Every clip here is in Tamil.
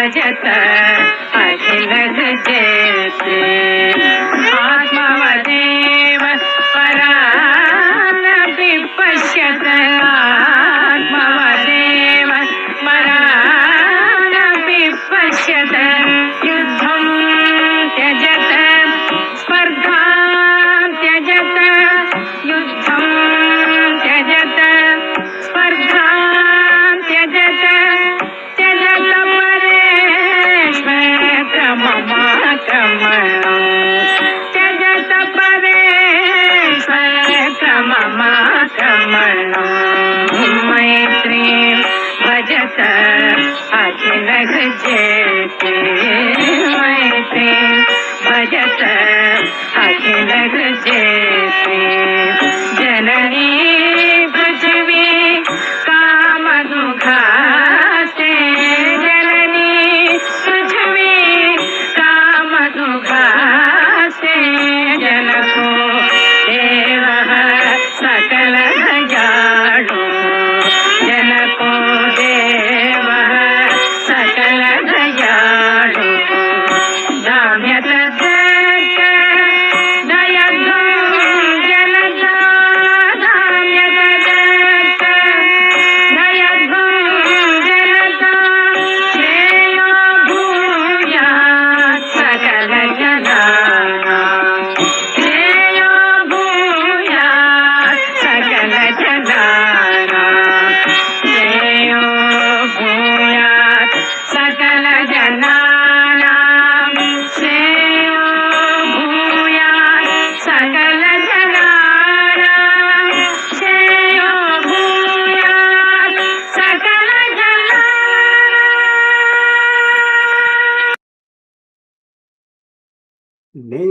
ಭಜತ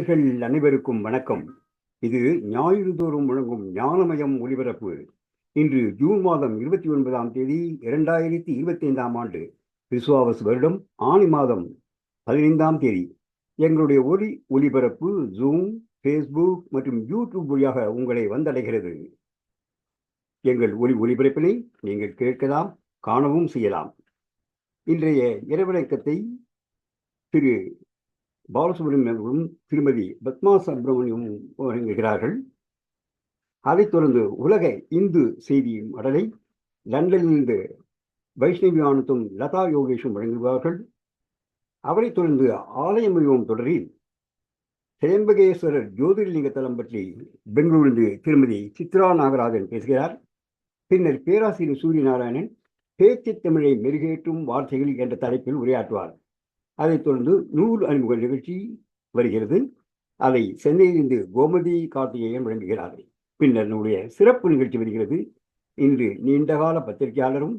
நேயர்கள் அனைவருக்கும் வணக்கம். இது ஞாயிறு தோறும் ஞானமயம் ஒலிபரப்பு. இன்று ஜூன் மாதம் இருபத்தி ஒன்பதாம் தேதி இரண்டாயிரத்தி இருபத்தி ஐந்தாம் ஆண்டு விசுவாவஸ் வருடம் ஆணி மாதம் பதினைந்தாம் தேதி. எங்களுடைய ஒலி ஒலிபரப்பு ஜூம் ஃபேஸ்புக் மற்றும் யூடியூப் வழியாக உங்களை வந்தடைகிறது. எங்கள் ஒலி ஒலிபரப்பினை நீங்கள் கேட்கலாம் காணவும் செய்யலாம். இன்றைய இரவணக்கத்தை திரு பாலசுப்ரமணியம் அவர்களும் திருமதி பத்மா சுப்பிரமணியம் வழங்குகிறார்கள். அதைத் தொடர்ந்து உலக இந்து செய்தி மடலை லண்டனிலிருந்து வைஷ்ணவி ஆனந்தும் லதா யோகேஷும் வழங்குவார்கள் அவரைத் தொடர்ந்து ஆலயம் அறிவோம் தொடரில் திரம்பகேஸ்வரர் ஜோதிர்லிங்க தலம் பற்றி பெங்களூரிலிருந்து திருமதி சித்ரா நாகராஜன் பேசுகிறார். பின்னர் பேராசிரியர் சூரியநாராயணன் பேச்சு தமிழை மெருகேற்றும் வார்த்தைகள் என்ற தலைப்பில் உரையாற்றுவார். அதைத் தொடர்ந்து நூல் அறிமுக நிகழ்ச்சி வருகிறது. அதை சென்னையிலிருந்து கோமதி கார்த்திகேயன் வழங்குகிறார். பின்னர் நம்முடைய சிறப்பு நிகழ்ச்சி வருகிறது. இன்று நீண்டகால பத்திரிகையாளரும்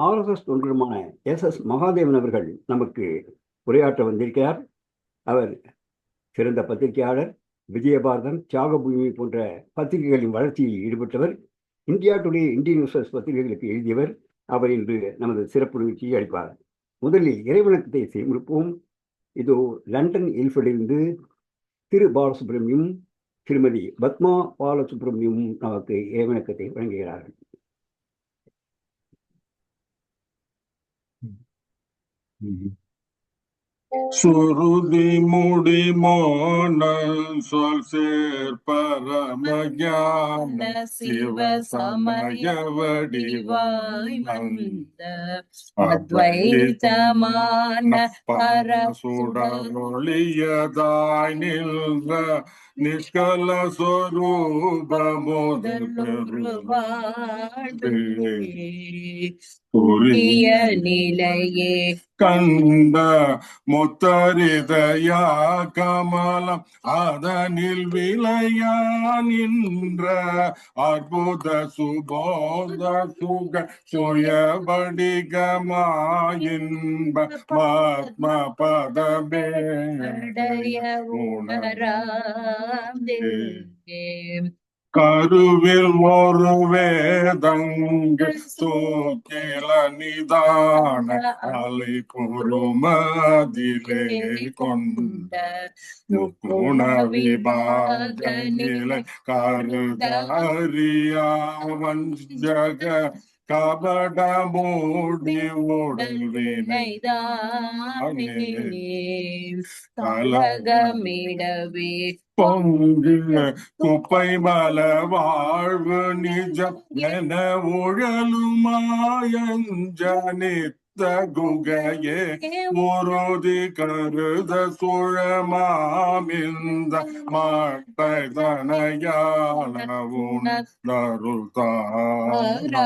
ஆர்எஸ்எஸ் தொண்டருமான எஸ் எஸ் மகாதேவன் அவர்கள் நமக்கு உரையாற்ற வந்திருக்கிறார். அவர் சிறந்த பத்திரிகையாளர் விஜயபாரதம் தியாகபூமி போன்ற பத்திரிகைகளின் வளர்ச்சியில் ஈடுபட்டவர் இந்தியா டுடே இந்தியன் நியூஸஸ் பத்திரிகைகளுக்கு எழுதியவர். அவர் இன்று நமது சிறப்பு நிகழ்ச்சியை அளிப்பார். முதலில் இறைவணக்கத்தை செய்திருப்போம் இதோ லண்டன் இல்ஃபிலிருந்து திரு பாலசுப்ரமணியம் திருமதி பத்மா பாலசுப்ரமணியம் நமக்கு இறைவணக்கத்தை வழங்குகிறார்கள். சுருதி முடி மோனல் சொல் சேர் பரமஞான சிவ சமய வடிவாய் வந்த அத்வைதமான பரசுடரொளியதாய் நின்ற முதல் புரிய நிலையே கண்ட முத்தரிதயா கமலம் அதனில் விளையா நின்ற அற்புத சுபோத சுக சுயபடிகமாயின்ப பத்ம. பதமே உணராதே கருவில் ஒரு வேதங்கு தூக்கில நிதான அலை பொறுமதிலே கொண்ட குண விபாக நிலை கருதாரியா வஞ்சக கபட மூடி உடல் வினை வினைதானே கலகமிடவே பொங்கு குப்பை மல வாழ்வு நிஜம் என உழலுமாயஞ்ச நித்த குகையே உறுதி கருத சுழமாமிந்த மாட்டை தனையாள உணருள்தான் ஒரு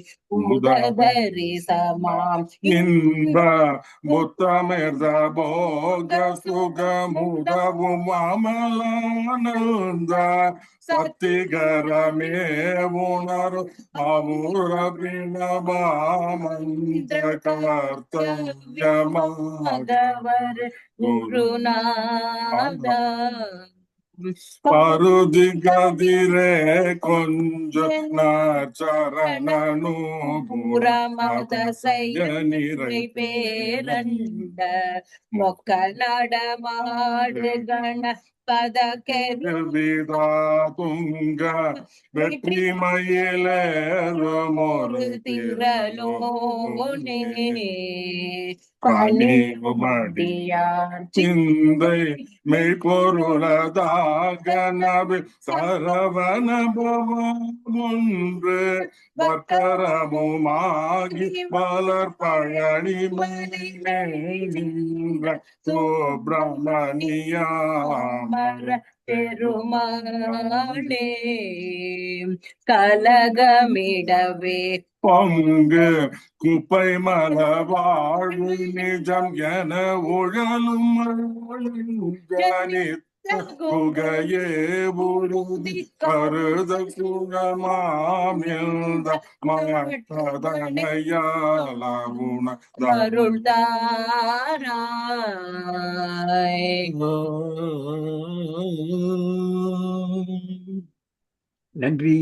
வெளியாகி உயிர் உடல் உணர்வு தாயங்கு முற்பணமதாக அமருளவோனே உதரி சமாம் இன்ப முத்தமிர்த போக சுகமுதவும் அமலானந்த சத்திகரமே உணரு அமுர பிணபாமந்த கர்த்தவியமாக மகவர் குருநாத பருதி கதிரே கொஞ்ச நாச்சரணனு புறமத நிறை பேரண்ட மொக்க நடமாடு கண பதக்கெரு விதா துங்க வெற்றி மயிலேறும் ஒரு திரலோனே பணிவுமடி பணிவுமடியார் சிந்தை மெய்ப்பொருளதாக நபி சரவண பவம் ஒன்று வக்கரமுமாகி வளர் பழனி மணி சுப்பிரமணியாமர பெருமாளே கலகமிடவே. பொங்கு குப்பை மல வாழ்வு நிஜம் என உழலும் ஜனித்த புகையே கருத சுகமாமிழ்ந்த மாட்டதனையால உணர்ந்த நன்றி